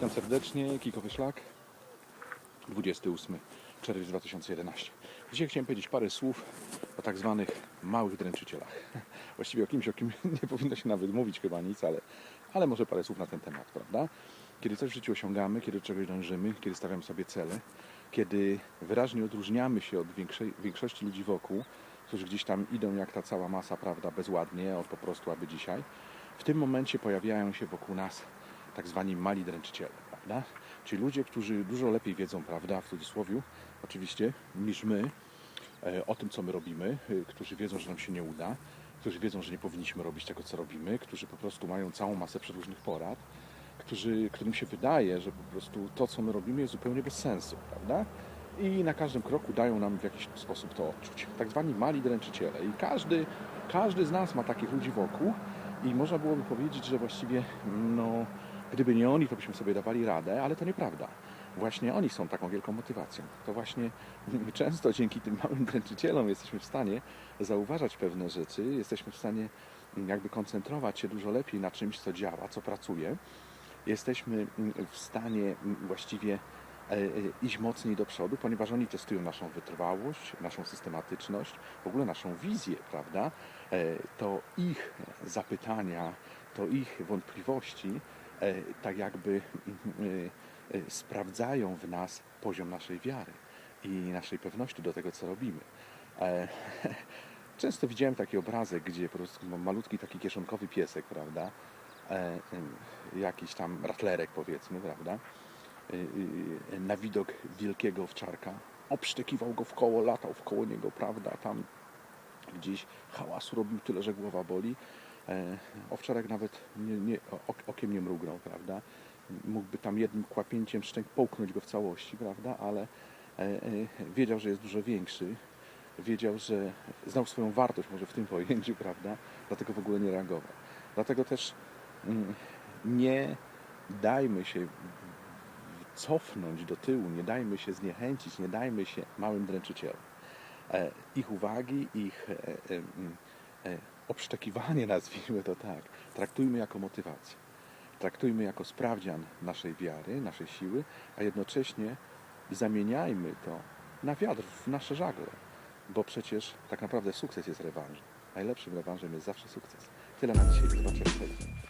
Witam serdecznie, Kikowy Szlak, 28 czerwiec 2011. Dzisiaj chciałem powiedzieć parę słów o tak zwanych małych dręczycielach. Właściwie o kimś, o kim nie powinno się nawet mówić chyba nic, ale, ale może parę słów na ten temat, prawda? Kiedy coś w życiu osiągamy, kiedy czegoś dążymy, kiedy stawiamy sobie cele, kiedy wyraźnie odróżniamy się od większości ludzi wokół, którzy gdzieś tam idą jak ta cała masa, prawda, bezładnie, od po prostu aby dzisiaj, w tym momencie pojawiają się wokół nas tak zwani mali dręczyciele, prawda? Czyli ludzie, którzy dużo lepiej wiedzą, prawda, w cudzysłowie oczywiście, niż my e, o tym, co my robimy, e, którzy wiedzą, że nam się nie uda, którzy wiedzą, że nie powinniśmy robić tego, co robimy, którzy po prostu mają całą masę przedłużnych porad, którzy, którym się wydaje, że po prostu to, co my robimy, jest zupełnie bez sensu, prawda? I na każdym kroku dają nam w jakiś sposób to odczuć. Tak zwani mali dręczyciele. I każdy, każdy z nas ma takich ludzi wokół i można byłoby powiedzieć, że właściwie, no, gdyby nie oni, to byśmy sobie dawali radę, ale to nieprawda. Właśnie oni są taką wielką motywacją. To właśnie często dzięki tym małym dręczycielom jesteśmy w stanie zauważać pewne rzeczy, jesteśmy w stanie jakby koncentrować się dużo lepiej na czymś, co działa, co pracuje. Jesteśmy w stanie właściwie e, e, iść mocniej do przodu, ponieważ oni testują naszą wytrwałość, naszą systematyczność, w ogóle naszą wizję, prawda? E, To ich zapytania, to ich wątpliwości, tak jakby e, e, sprawdzają w nas poziom naszej wiary i naszej pewności do tego, co robimy. E, Często widziałem taki obrazek, gdzie po prostu ma malutki taki kieszonkowy piesek, prawda? E, Jakiś tam ratlerek powiedzmy, prawda? E, e, Na widok wielkiego owczarka. Obsztekiwał go w koło, latał w koło niego, prawda? Tam gdzieś hałasu robił tyle, że głowa boli. E, Owczarek nawet nie, nie, ok- okiem nie mrugnął, prawda? Mógłby tam jednym kłapięciem szczęk połknąć go w całości, prawda? Ale e, e, wiedział, że jest dużo większy. Wiedział, że znał swoją wartość może w tym pojęciu, prawda? Dlatego w ogóle nie reagował. Dlatego też mm, nie dajmy się cofnąć do tyłu, nie dajmy się zniechęcić, nie dajmy się małym dręczycielom. Ich uwagi, ich mm, obszczekiwanie, nazwijmy to tak, traktujmy jako motywację. Traktujmy jako sprawdzian naszej wiary, naszej siły, a jednocześnie zamieniajmy to na wiatr, w nasze żagle. Bo przecież tak naprawdę sukces jest rewanżem. Najlepszym rewanżem jest zawsze sukces. Tyle na dzisiaj. Do zobaczenia.